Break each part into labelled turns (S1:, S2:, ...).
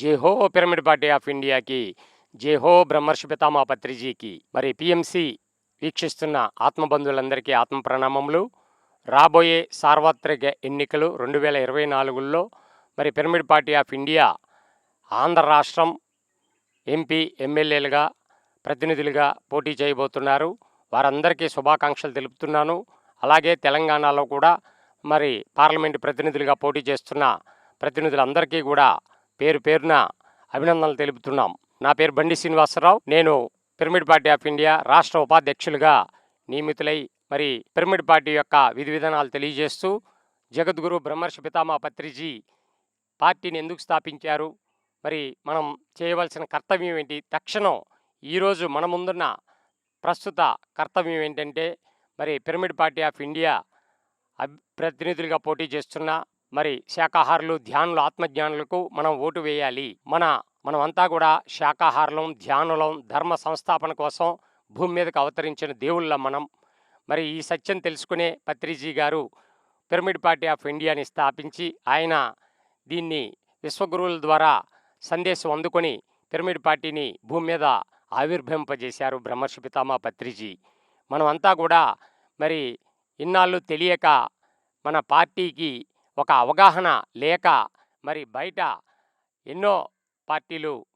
S1: జేహో pyramid party of ఇండియాకి జేహో హో బ్రహ్మర్షి పితామా పత్రిజీకి మరి పిఎంసి వీక్షిస్తున్న ఆత్మబంధువులందరికీ ఆత్మ ప్రణామములు రాబోయే సార్వత్రిక ఎన్నికలు రెండు వేల ఇరవై నాలుగులో మరి pyramid party of India Andhra రాష్ట్రం ఎంపీ ఎమ్మెల్యేలుగా ప్రతినిధులుగా పోటీ చేయబోతున్నారు. వారందరికీ శుభాకాంక్షలు తెలుపుతున్నాను. అలాగే తెలంగాణలో కూడా మరి పార్లమెంటు ప్రతినిధులుగా పోటీ చేస్తున్న ప్రతినిధులందరికీ కూడా పేరు పేరున అభినందనలు తెలుపుతున్నాం. నా పేరు బండి శ్రీనివాసరావు. నేను పిరమిడ్ పార్టీ ఆఫ్ ఇండియా రాష్ట్ర ఉపాధ్యక్షులుగా నియమితులై మరి పిరమిడ్ పార్టీ యొక్క విధి విధానాలు తెలియజేస్తూ జగద్గురు బ్రహ్మర్షి పితామా పత్రిజీ పార్టీని ఎందుకు స్థాపించారు? మరి మనం చేయవలసిన కర్తవ్యం ఏంటి? తక్షణం ఈరోజు మన ముందున్న ప్రస్తుత కర్తవ్యం ఏంటంటే మరి పిరమిడ్ పార్టీ ఆఫ్ ఇండియా అభి ప్రతినిధులుగా పోటీ చేస్తున్న మరి శాకాహారులు ధ్యానులు ఆత్మజ్ఞానులకు మనం ఓటు వేయాలి. మన మనమంతా కూడా శాకాహారులం ధ్యానులం ధర్మ సంస్థాపన కోసం భూమి మీదకు అవతరించిన దేవుళ్ళం మనం. మరి ఈ సత్యం తెలుసుకునే పత్రిజీ గారు పిరమిడ్ పార్టీ ఆఫ్ ఇండియాని స్థాపించి ఆయన దీన్ని విశ్వగురువుల ద్వారా సందేశం అందుకొని పిరమిడ్ పార్టీని భూమి మీద ఆవిర్భవింపజేశారు బ్రహ్మర్షి పితామా పత్రిజీ. మనమంతా కూడా మరి ఇన్నాళ్ళు తెలియక మన పార్టీకి ఒక అవగాహన లేక మరి బయట ఎన్నో పార్టీలు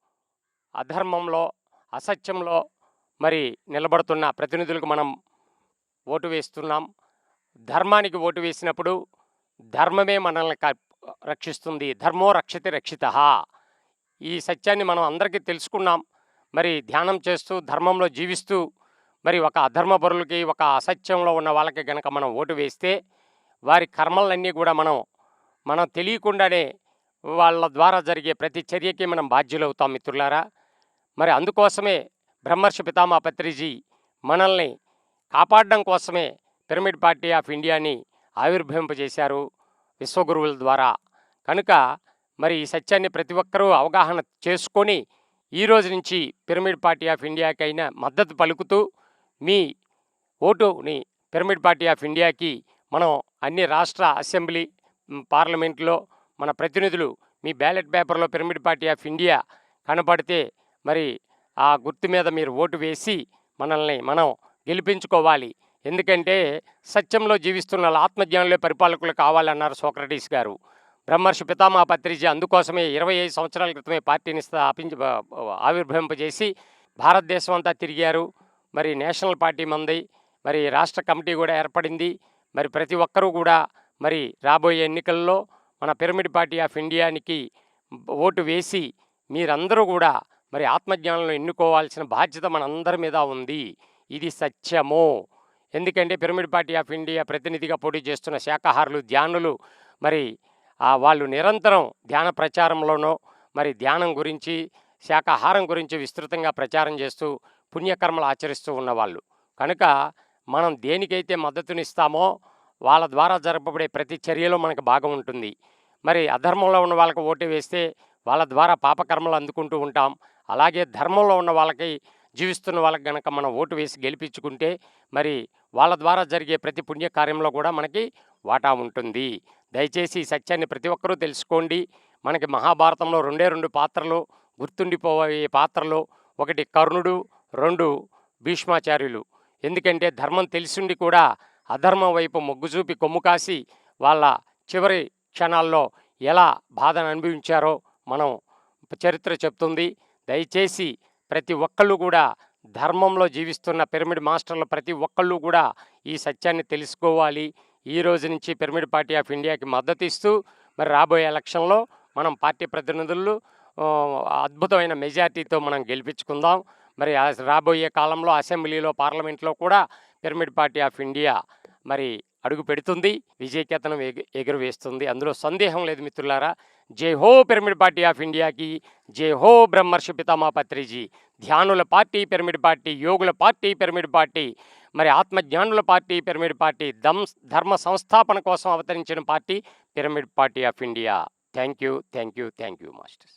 S1: అధర్మంలో అసత్యంలో మరి నిలబడుతున్న ప్రతినిధులకు మనం ఓటు వేస్తున్నాం. ధర్మానికి ఓటు వేసినప్పుడు ధర్మమే మనల్ని క- రక్షిస్తుంది. ధర్మో రక్షతి రక్షిత. ఈ సత్యాన్ని మనం అందరికీ తెలుసుకున్నాం. మరి ధ్యానం చేస్తూ ధర్మంలో జీవిస్తూ మరి ఒక అధర్మపరులకి ఒక అసత్యంలో ఉన్న వాళ్ళకి గనక మనం ఓటు వేస్తే వారి కర్మలన్నీ కూడా మనం మనం తెలియకుండానే వాళ్ళ ద్వారా జరిగే ప్రతి చర్యకి మనం బాధ్యులవుతాం మిత్రులారా. మరి అందుకోసమే బ్రహ్మర్షి పితామా పత్రిజీ మనల్ని కాపాడడం కోసమే పిరమిడ్ పార్టీ ఆఫ్ ఇండియాని ఆవిర్భవింపజేశారు విశ్వగురువుల ద్వారా. కనుక మరి ఈ సత్యాన్ని ప్రతి ఒక్కరూ అవగాహన చేసుకొని ఈ రోజు నుంచి పిరమిడ్ పార్టీ ఆఫ్ ఇండియాకైనా మద్దతు పలుకుతూ మీ ఓటుని పిరమిడ్ పార్టీ ఆఫ్ ఇండియాకి మనం అన్ని రాష్ట్ర అసెంబ్లీ పార్లమెంట్లో మన ప్రతినిధులు మీ బ్యాలెట్ పేపర్లో పిరమిడ్ పార్టీ ఆఫ్ ఇండియా కనపడితే మరి ఆ గుర్తు మీద మీరు ఓటు వేసి మనల్ని మనం గెలిపించుకోవాలి. ఎందుకంటే సత్యంలో జీవిస్తున్న వాళ్ళ ఆత్మజ్ఞానులే పరిపాలకులు కావాలన్నారు సోక్రటీస్ గారు. బ్రహ్మర్షి పితామా పత్రిజీ అందుకోసమే ఇరవై ఐదు సంవత్సరాల క్రితమే పార్టీని స్థాపించి ఆవిర్భవింపజేసి భారతదేశం అంతా తిరిగారు. మరి నేషనల్ పార్టీ మంది మరి రాష్ట్ర కమిటీ కూడా ఏర్పడింది. మరి ప్రతి ఒక్కరూ కూడా మరి రాబోయే ఎన్నికల్లో మన పిరమిడ్ పార్టీ ఆఫ్ ఇండియానికి ఓటు వేసి మీరందరూ కూడా మరి ఆత్మజ్ఞానంలో ఎన్నుకోవాల్సిన బాధ్యత మనందరి మీద ఉంది. ఇది సత్యము. ఎందుకంటే పిరమిడ్ పార్టీ ఆఫ్ ఇండియా ప్రతినిధిగా పోటీ చేస్తున్న శాకాహారులు ధ్యానులు మరి వాళ్ళు నిరంతరం ధ్యాన ప్రచారంలోనో మరి ధ్యానం గురించి శాకాహారం గురించి విస్తృతంగా ప్రచారం చేస్తూ పుణ్యకర్మలు ఆచరిస్తూ ఉన్నవాళ్ళు. కనుక మనం దేనికైతే మద్దతునిస్తామో వాళ్ళ ద్వారా జరపబడే ప్రతి చర్యలో మనకు భాగం ఉంటుంది. మరి అధర్మంలో ఉన్న వాళ్ళకి ఓటు వేస్తే వాళ్ళ ద్వారా పాపకర్మలు అందుకుంటూ ఉంటాం. అలాగే ధర్మంలో ఉన్న వాళ్ళకి జీవిస్తున్న వాళ్ళకి గనక మనం ఓటు వేసి గెలిపించుకుంటే మరి వాళ్ళ ద్వారా జరిగే ప్రతి పుణ్యకార్యంలో కూడా మనకి వాటా ఉంటుంది. దయచేసి ఈ సత్యాన్ని ప్రతి ఒక్కరూ తెలుసుకోండి. మనకి మహాభారతంలో రెండే రెండు పాత్రలు గుర్తుండిపోయే పాత్రలు ఒకటి కర్ణుడు రెండు భీష్మాచార్యులు. ఎందుకంటే ధర్మం తెలిసిండి కూడా అధర్మం వైపు మొగ్గు చూపి కొమ్ము కాసి వాళ్ళ చివరి క్షణాల్లో ఎలా బాధను అనుభవించారో మనం చరిత్ర చెప్తుంది. దయచేసి ప్రతి ఒక్కళ్ళు కూడా ధర్మంలో జీవిస్తున్న పిరమిడ్ మాస్టర్లు ప్రతి ఒక్కళ్ళు కూడా ఈ సత్యాన్ని తెలుసుకోవాలి. ఈ రోజు నుంచి పిరమిడ్ పార్టీ ఆఫ్ ఇండియాకి మద్దతు ఇస్తూ మరి రాబోయే ఎలక్షన్లో మనం పార్టీ ప్రతినిధులు అద్భుతమైన మెజార్టీతో మనం గెలిపించుకుందాం. మరి రాబోయే కాలంలో అసెంబ్లీలో పార్లమెంట్లో కూడా పిరమిడ్ పార్టీ ఆఫ్ ఇండియా మరి అడుగు పెడుతుంది విజయకేతనం ఎగురవేస్తుంది అందులో సందేహం లేదు మిత్రులారా. జై హో పిరమిడ్ పార్టీ ఆఫ్ ఇండియాకి జై హో బ్రహ్మర్షి పితామా పత్రిజీ. ధ్యానుల పార్టీ పిరమిడ్ పార్టీ యోగుల పార్టీ పిరమిడ్ పార్టీ మరి ఆత్మజ్ఞానుల పార్టీ పిరమిడ్ పార్టీ దమ్ ధర్మ సంస్థాపన కోసం అవతరించిన party pyramid party of India. Thank you thank you thank you masters.